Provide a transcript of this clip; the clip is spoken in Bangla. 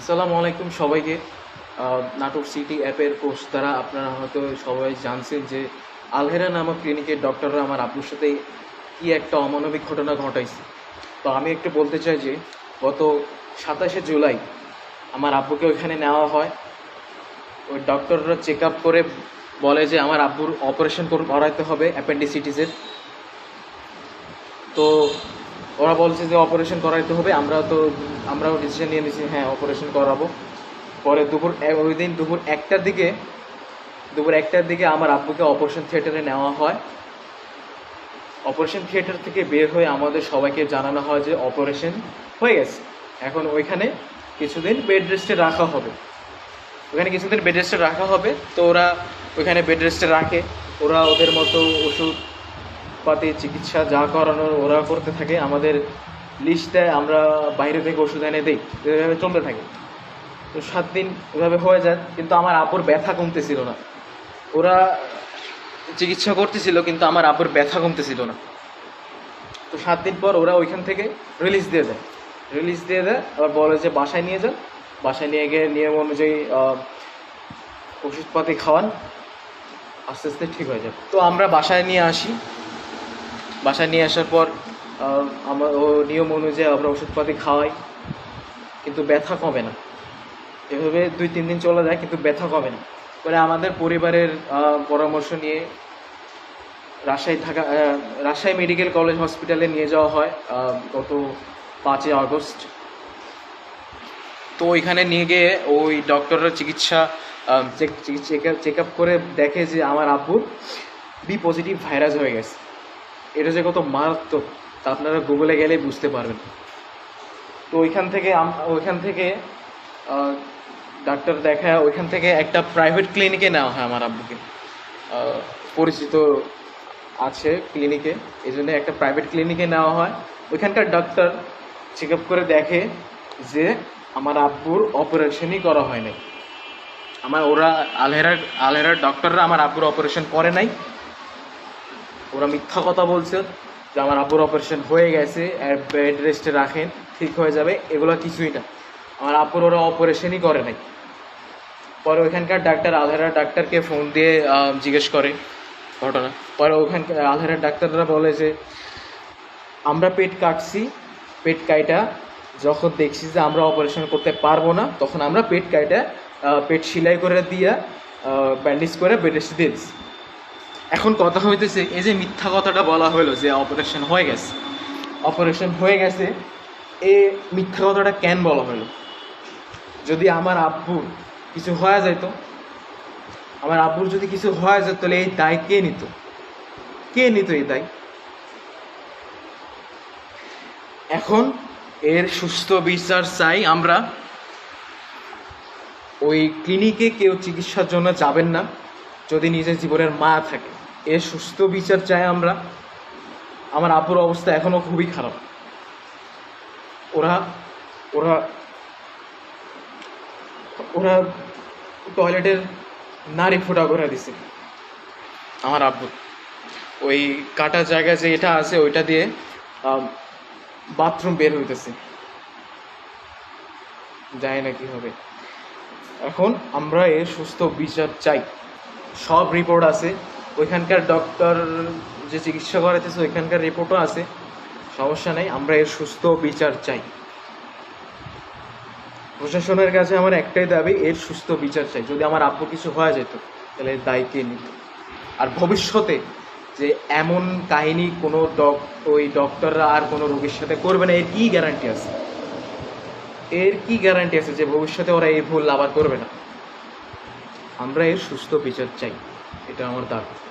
আসসালামু আলাইকুম সবাইকে। নাটোর সিটি অ্যাপের পোস্ট দ্বারা আপনারা হয়তো সবাই জানছেন যে আলহেরা নামক ক্লিনিকের ডক্টররা আমার আব্বুর সাথে কি একটা অমানবিক ঘটনা ঘটাইছে। তো আমি একটু বলতে চাই যে গত সাতাশে জুলাই আমার আব্বুকে ওইখানে নেওয়া হয়। ওই ডক্টররা চেক আপ করে বলে যে আমার আব্বুর অপারেশন করাইতে হবে অ্যাপেন্ডিসিটিসের তো ওরা বলছে যে অপারেশন করাইতে হবে, আমরা তো, আমরাও ডিসিশন নিয়ে নিয়েছি হ্যাঁ অপারেশন করাবো। পরে দুপুর ওই দিন দুপুর একটার দিকে, দুপুর একটার দিকে আমার আব্বুকে অপারেশন থিয়েটারে নেওয়া হয়। অপারেশন থিয়েটার থেকে বের হয়ে আমাদের সবাইকে জানানো হয় যে অপারেশন হয়ে গেছে। এখন ওইখানে কিছুদিন বেড রেস্টে রাখা হবে। ওখানে কিছুদিন বেড রেস্টে রাখা হবে, তো ওরা ওইখানে বেড রেস্টে রাখে। ওরা ওদের মতো ওষুধ পাতি চিকিৎসা যা করানোর ওরা করতে থাকে, আমাদের লিস্ট দেয় আমরা বাইরে থেকে ওষুধ এনে দিই। এভাবে চলতে থাকে। তো সাত দিন এভাবে হয়ে যায়, কিন্তু আমার আব্বুর ব্যথা কমতেছিল না। ওরা চিকিৎসা করতেছিল, কিন্তু আমার আব্বুর ব্যথা কমতেছিল না। তো সাত দিন পর ওরা ওইখান থেকে রিলিজ দিয়ে দেয়। রিলিজ দিয়ে দেয়, আবার বলে যে বাসায় নিয়ে যান বাসায় নিয়ে গিয়ে নিয়ম অনুযায়ী ওষুধপাতি খাওয়ান। আস্তে আস্তে ঠিক হয়ে যাবে। তো আমরা বাসায় নিয়ে আসি। বাসায় নিয়ে আসার পর আমার ও নিয়ম অনুযায়ী আমরা ওষুধপাতি খাওয়াই, কিন্তু ব্যথা কমে না। এভাবে দুই, তিন দিন চলে যায়, কিন্তু ব্যথা কমে না। পরে আমাদের পরিবারের পরামর্শ নিয়ে রাজশাহী ঢাকা রাজশাহী মেডিকেল কলেজ হসপিটালে নিয়ে যাওয়া হয় গত পাঁচই আগস্ট। তো ওইখানে নিয়ে গিয়ে ওই ডক্টরের চিকিৎসা চেক আপ করে দেখে যে আমার আব্বুর বি পজিটিভ ভাইরাস হয়ে গেছে। এটা যে কত মারাত্মক, তা আপনারা গুগলে গেলেই বুঝতে পারবেন। তো ওইখান থেকে ওইখান থেকে ডাক্তার দেখায়, ওইখান থেকে একটা প্রাইভেট ক্লিনিকে নেওয়া হয় আমার আব্বুকে। পরিচিত আছে ক্লিনিকে এই জন্য একটা প্রাইভেট ক্লিনিকে নেওয়া হয়। ওইখানকার ডাক্তার চেক আপ করে দেখে যে আমার আব্বুর অপারেশনই করা হয় নাই আমার ওরা আলহেরার আলহেরার ডক্টররা আমার আব্বুর অপারেশন করে নাই। ওরা মিথ্যা কথা বলছে যে আমার আব্বুর অপারেশন হয়ে গেছে বেড রেস্টে রাখেন, ঠিক হয়ে যাবে, এগুলো কিছুই না। আমার আব্বুর ওরা অপারেশনই করে নাই। পরে ওইখানকার ডাক্তার আলহেরার ডাক্তারকে ফোন দিয়ে জিজ্ঞেস করে ঘটনা। পরে ওখানকার আলহেরার ডাক্তাররা বলে যে, আমরা পেট কাটছি, পেট কাইটা যখন দেখছি যে আমরা অপারেশন করতে পারব না, তখন আমরা পেট কাইটা পেট সেলাই করে দিয়ে ব্যান্ডেজ করে বেড রেস্ট দিয়ে দিছি। এখন কথা হইতেছে, এই যে মিথ্যা কথাটা বলা হলো যে অপারেশন হয়ে গেছে। অপারেশন হয়ে গেছে, এ মিথ্যা কথাটা কেন বলা হলো যদি আমার আব্বুর কিছু হয়ে যেত আমার আব্বুর যদি কিছু হয়ে যেত তাহলে এই দায় কে নিত? কে নিত এই দায়? এখন এর সুস্থ বিচার চাই আমরা। ওই ক্লিনিকে কেউ চিকিৎসার জন্য যাবেন না। যদি নিজের জীবনের মায়া থাকে এর সুস্থ বিচার চাই আমরা। আমার আব্বুর অবস্থা এখনও খুবই খারাপ। ওরা ওরা ওরা টয়লেটের নারী ফোটা করে দিছে। আমার আব্বু ওই কাটা জায়গা যে এটা আছে, ওইটা দিয়ে বাথরুম বের হইতেছে। জানি না কি হবে। এখন আমরা এর সুস্থ বিচার চাই। সব রিপোর্ট আছে। ওইখানকার ডক্টর যে চিকিৎসা করাইতেছে, ওইখানকার রিপোর্টও আছে। সমস্যা নেই, আমরা এর সুস্থ বিচার চাই। প্রশাসনের কাছে আমার একটাই দাবি, এর সুস্থ বিচার চাই। যদি আমার আব্বু কিছু হয়ে যেত, তাহলে দায় কে নিত। আর ভবিষ্যতে যে এমন কাহিনী কোনো ডক ওই ডক্টররা আর কোনো রোগীর সাথে করবে না, এর কী গ্যারান্টি আছে? এর কি গ্যারান্টি আছে যে ভবিষ্যতে ওরা এই ভুল আবার করবে না? আমরা এর সুস্থ বিচার চাই। এটা আমার দাবি।